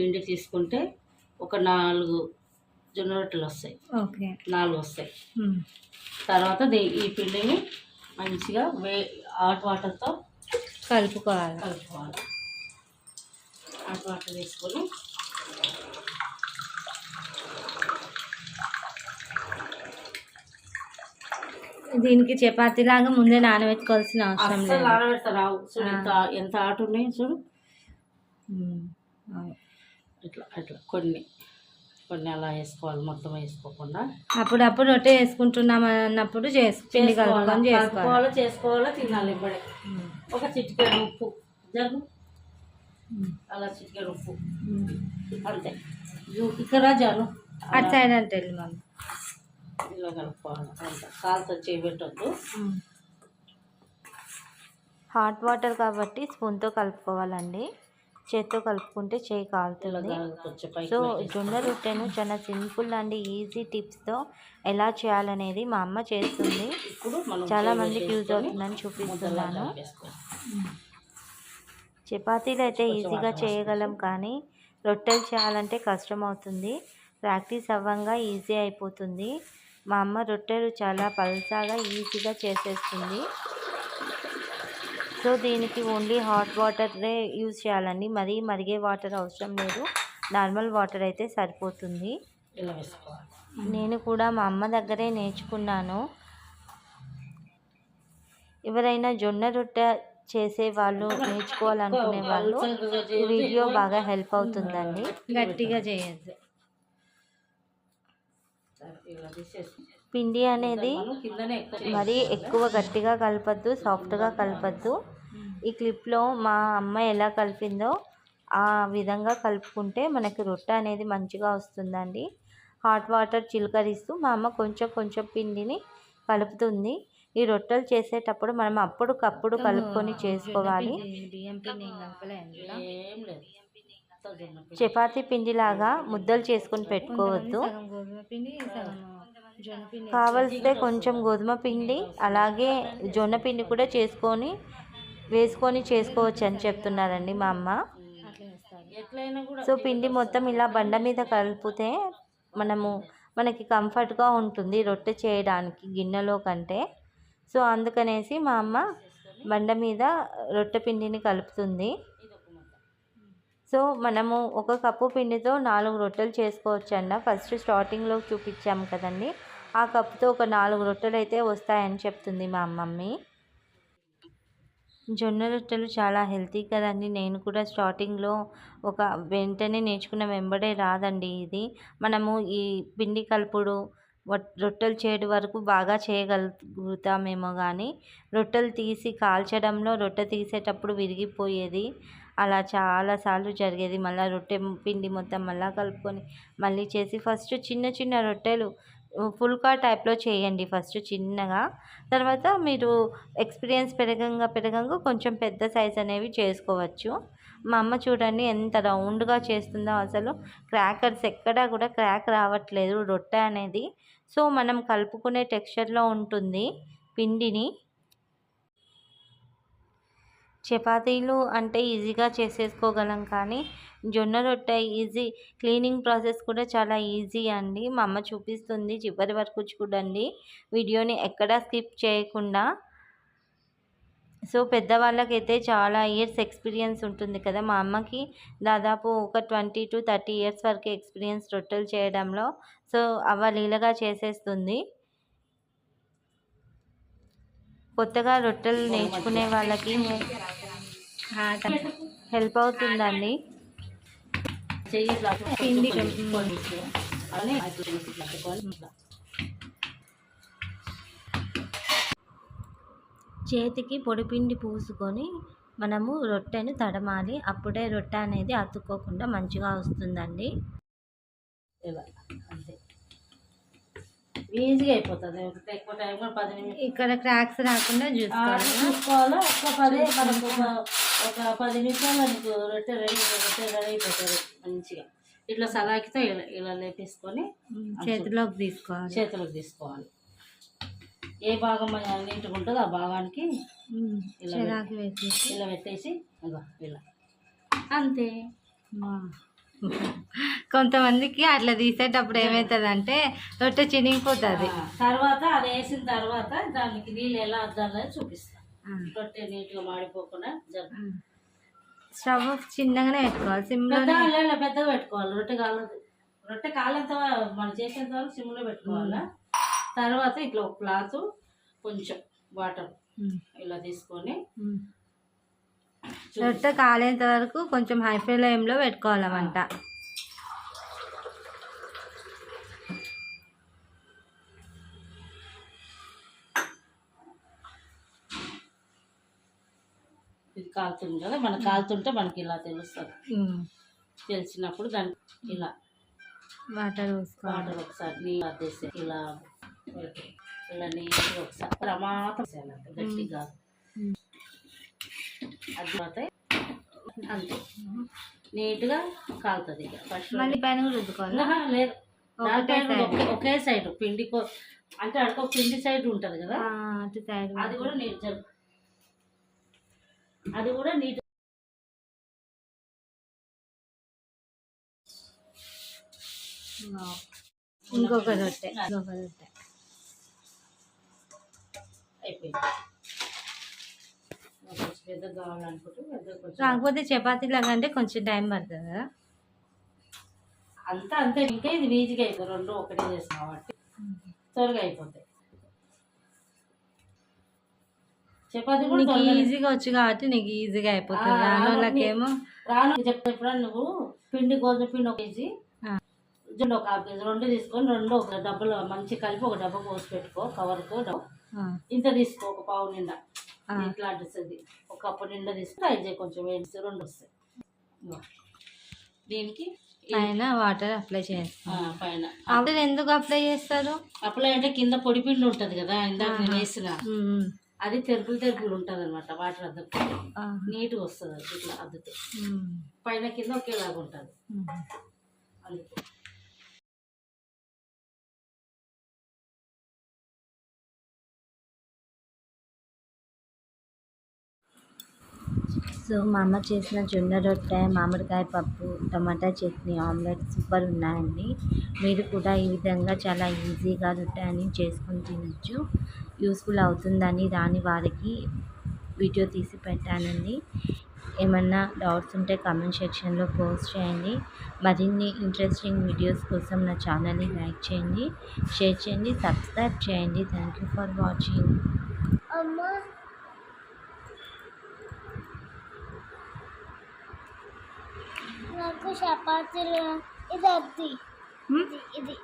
పిండి తీసుకుంటే ఒక నాలుగు జొన్న రొట్టెలు వస్తాయి. ఓకే. నాలుగు వస్తాయి. తర్వాత ఈ పిండిని మంచిగా వే హాట్ వాటర్తో కలుపుకోవాలి. కలుపుకోవాలి. హాట్ వాటర్ తీసుకొని దీనికి చపాతీ లాగా ముందే నానబెట్టుకోవాల్సిన అవసరం లేదు. నానబెడతా రావు. చూడు ఎంత ఎంత ఆట ఉన్నాయి చూడు. ఇట్లా అట్లా. కొన్ని కొన్ని అలా వేసుకోవాలి మొత్తం వేసుకోకుండా. అప్పుడప్పుడు రొట్టె చేసుకుంటున్నాం అన్నప్పుడు చేసు పిండి కలుపుకొని చేసుకోవాలి కలుపుకోవాలో? చేసుకోవాలో? తినాలి ఇప్పుడే. ఒక చిటికెడు ఉప్పు. జరుగు. అలా చిటికెడు ఉప్పు. అంతే. ఇక్కడ జాను అటు సైడ్ అంటే మమ్మీ ఇలా కలుపుకోవాలి. అంత. కాలుతో చేయబెట్టద్దు. హాట్ వాటర్ కాబట్టి స్పూన్తో కలుపుకోవాలండి. చేత్తో కలుపుకుంటే చేయి కాలుతుంది. సో. జొన్న రొట్టెను చాలా సింపుల్ అండ్ ఈజీ టిప్స్తో ఎలా చేయాలనేది మా అమ్మ చేస్తుంది. చాలా మందికి యూజ్ అవుతుందని చూపిస్తున్నాను. చపాతీలు అయితే ఈజీగా చేయగలం కానీ రొట్టెలు చేయాలంటే కష్టం అవుతుంది ప్రాక్టీస్ అవ్వంగా ఈజీ అయిపోతుంది. మా అమ్మ రొట్టెలు చాలా పల్సాగా ఈజీగా చేసేస్తుంది. సో దీనికి ఓన్లీ హాట్ వాటరే యూజ్ చేయాలండి. మరీ మరిగే వాటర్ అవసరం లేదు. నార్మల్ వాటర్ అయితే సరిపోతుంది. నేను కూడా మా అమ్మ దగ్గరే నేర్చుకున్నాను. ఎవరైనా జొన్న రొట్టె చేసే వాళ్ళు నేర్చుకోవాలనుకునే వాళ్ళు వీడియో బాగా హెల్ప్ అవుతుందండి. గట్టిగా చేయొద్దు. పిండి అనేది మరీ ఎక్కువ గట్టిగా కలపద్దు సాఫ్ట్గా కలపద్దు. ఈ క్లిప్లో మా అమ్మ ఎలా కలిపిందో ఆ విధంగా కలుపుకుంటే మనకి రొట్టె అనేది మంచిగా వస్తుందండి. హాట్ వాటర్ చిలకరిస్తూ మా అమ్మ కొంచెం కొంచెం పిండిని కలుపుతుంది. ఈ రొట్టెలు చేసేటప్పుడు మనం అప్పటికప్పుడు కలుపుకొని చేసుకోవాలి. చపాతీ పిండిలాగా ముద్దలు చేసుకొని పెట్టుకోవద్దు. కావలిస్తే కొంచెం గోధుమ పిండి అలాగే జొన్న పిండి కూడా చేసుకొని వేసుకొని చేసుకోవచ్చు అని చెప్తున్నారండి మా అమ్మ. సో పిండి మొత్తం ఇలా బండ మీద కలిపితే మనము మనకి కంఫర్ట్గా ఉంటుంది రొట్టె చేయడానికి గిన్నెలో కంటే. సో అందుకనేసి మా అమ్మ బండ మీద రొట్టె పిండిని కలుపుతుంది. సో మనము ఒక కప్పు పిండితో నాలుగు రొట్టెలు చేసుకోవచ్చు అన్న ఫస్ట్ స్టార్టింగ్లో చూపించాము కదండి. ఆ కప్పుతో ఒక నాలుగు రొట్టెలు అయితే వస్తాయని చెప్తుంది మా మమ్మీ. జొన్న రొట్టెలు చాలా హెల్తీ కదండి. నేను కూడా స్టార్టింగ్లో ఒక వెంటనే నేర్చుకున్న వెంబడే రాదండి ఇది. మనము ఈ పిండి కలుపుడు రొట్టెలు చేయడం వరకు బాగా చేయగలుగుతామేమో కానీ రొట్టెలు తీసి కాల్చడంలో రొట్టె తీసేటప్పుడు విరిగిపోయేది అలా చాలాసార్లు జరిగేది. మళ్ళీ రొట్టె పిండి మొత్తం మళ్ళీ కలుపుకొని మళ్ళీ చేసి ఫస్ట్ చిన్న చిన్న రొట్టెలు ఫుల్కా టైప్లో చేయండి ఫస్ట్ చిన్నగా. తర్వాత మీరు ఎక్స్పీరియన్స్ పెరగంగా పెరగంగా కొంచెం పెద్ద సైజ్ అనేవి చేసుకోవచ్చు. మా అమ్మ చూడండి ఎంత రౌండ్గా చేస్తుందో అసలు. క్రాకర్స్ ఎక్కడా కూడా క్రాక్ రావట్లేదు రొట్టె అనేది. సో మనం కలుపుకునే టెక్స్చర్లో ఉంటుంది పిండిని. చపాతీలు అంటే ఈజీగా చేసేసుకోగలం కానీ జొన్న రొట్టె ఈజీ క్లీనింగ్ ప్రాసెస్ కూడా చాలా ఈజీ అండి. మా అమ్మ చూపిస్తుంది చివరి వరకు చూడండి. వీడియోని ఎక్కడా స్కిప్ చేయకుండా. సో పెద్దవాళ్ళకైతే చాలా ఇయర్స్ ఎక్స్పీరియన్స్ ఉంటుంది కదా. మా అమ్మకి దాదాపు ఒక ట్వంటీ టు థర్టీ ఇయర్స్ వరకు ఎక్స్పీరియన్స్ రొట్టెలు చేయడంలో. సో అవలీలగా చేసేస్తుంది. కొత్తగా రొట్టెలు నేర్చుకునే వాళ్ళకి హెల్ప్ అవుతుందండి. పిండి. చేతికి పొడిపిండి పూసుకొని మనము రొట్టెని తడమాలి. అప్పుడే రొట్టె అనేది అతుక్కోకుండా మంచిగా వస్తుందండి. అంతే. ఈజీగా అయిపోతుంది. ఒక ఎక్కువ టైం కూడా పది నిమిషాలు. ఇక్కడ క్రాక్స్ రాకుండా చూసుకోవాలి? ఒక పది మనకు ఒక- పది నిమిషాలు నీకు రొట్టె రెడీ రొట్టె రెడీ అయిపోతుంది మంచిగా. ఇట్లా సలాకితో ఇలా ఇలా లేపేసుకొని చేతిలోకి తీసుకోవాలి. చేతులకు తీసుకోవాలి. ఏ భాగం నీట్గా ఉంటుందో ఆ భాగానికి ఇలా ఇలా పెట్టేసి ఇలా. అంతే. కొంతమందికి అట్లా తీసేటప్పుడు ఏమవుతుందంటే రొట్టె చినిగిపోతుంది. తర్వాత అది వేసిన తర్వాత దానికి నీళ్ళు ఎలా అద్దాలో చూపిస్తాను రొట్టె నీట్గా మాడిపోకుండా స్టవ్ చిన్నగానే పెట్టుకోవాలి సిమ్లో పెద్దగా పెట్టుకోవాలి రొట్టె కాలదు. రొట్టె కాలంత మనం చేసేంత వరకు సిమ్లో పెట్టుకోవాలా? తర్వాత ఇట్లా ఒక క్లాత్ కొంచెం వాటర్ ఇలా తీసుకొని చూపిస్తా. రొట్టె కాలేంత వరకు కొంచెం హై ఫ్లేమ్లో పెట్టుకోవాలి మంట ఇది కాలుతుంది కదా మనకు కాలుతుంటే మనకి ఇలా తెలుస్తుంది. తెలిసినప్పుడు దానికి ఇలా వాటర్ వాటర్ ఒకసారి నీళ్ళు అద్దేసి ఇలా ఇలా నీట్గా ఒకసారి ప్రమాదం గట్టిగా. అది అంతే. నీట్గా కాలుతుంది ఇక. ఫస్ట్ మళ్ళీ పైన కూడా రుద్దుకోవాలి? ఆహా, లేదు. ఒకే- సైడ్ పిండి అంటే అడుకో పిండి సైడ్ ఉంటుంది కదా? అది కూడా నీట్ అది కూడా నీట్ ఇంకొక రొట్టె ఇంకొక రొట్టె అయిపోయింది నాకు కొంచెం పెద్దగా కావాలనుకుంటే పెద్దగా కొంచెం కాకపోతే చపాతీ లాగా అంటే కొంచెం టైం పడుతుంది? కదా అంతా అంతే. ఇంకా ఇది ఈజీగా అయిపోతుంది రెండు ఒకటే చేస్తాం కాబట్టి. త్వరగా అయిపోతాయి. చపాతి కూడా ఈజీగా వచ్చు కాబట్టి నీకు ఈజీగా అయిపోతుంది. ఆ, రాని చెప్తా ఇప్పుడు నువ్వు. పిండి గోధుమ పిండి ఒక కేజీ. జొన్న ఒక హాఫ్ కేజీ. రెండు తీసుకొని రెండు ఒక డబ్బులు మంచి కలిపి ఒక డబ్బా పోసి పెట్టుకో ఆ, ఇంత తీసుకో ఒక పావు నిండా. ఇట్లా వస్తుంది ఒక కప్పు నిండా తీసుకుని ఐదు చేయి కొంచెం వేసి రెండు వస్తాయి. దీనికి పైన వాటర్ అప్లై చేస్తాం. ఆ, పైన. ఎందుకు అప్లై చేస్తారు? అప్లై అంటే కింద పొడి పిండి ఉంటుంది కదా ఇందాక నేను వేసిన. అది తెరుపులు తెరుపులు ఉంటుంది అనమాట వాటర్ అద్దకు. నీట్గా వస్తుంది అది ఇట్లా అద్దుతే పైన కింద ఒకేలాగా ఉంటుంది. అందుకే. సో మా అమ్మ చేసిన జొన్న రొట్టె మామిడికాయ పప్పు టమాటా చట్నీ ఆమ్లెట్ సూపర్ ఉన్నాయండి. మీరు కూడా ఈ విధంగా చాలా ఈజీగా రొట్టె అని చేసుకొని తినచ్చు. యూస్ఫుల్ అవుతుందని రాని వారికి వీడియో తీసి పెట్టానండి. ఏమన్నా డౌట్స్ ఉంటే కామెంట్ సెక్షన్లో పోస్ట్ చేయండి. మరిన్ని ఇంట్రెస్టింగ్ వీడియోస్ కోసం నా ఛానల్ని లైక్ చేయండి షేర్ చేయండి సబ్స్క్రైబ్ చేయండి. Thank you for watching. నాకు చపాతీలు. ఇది అది. ఇది.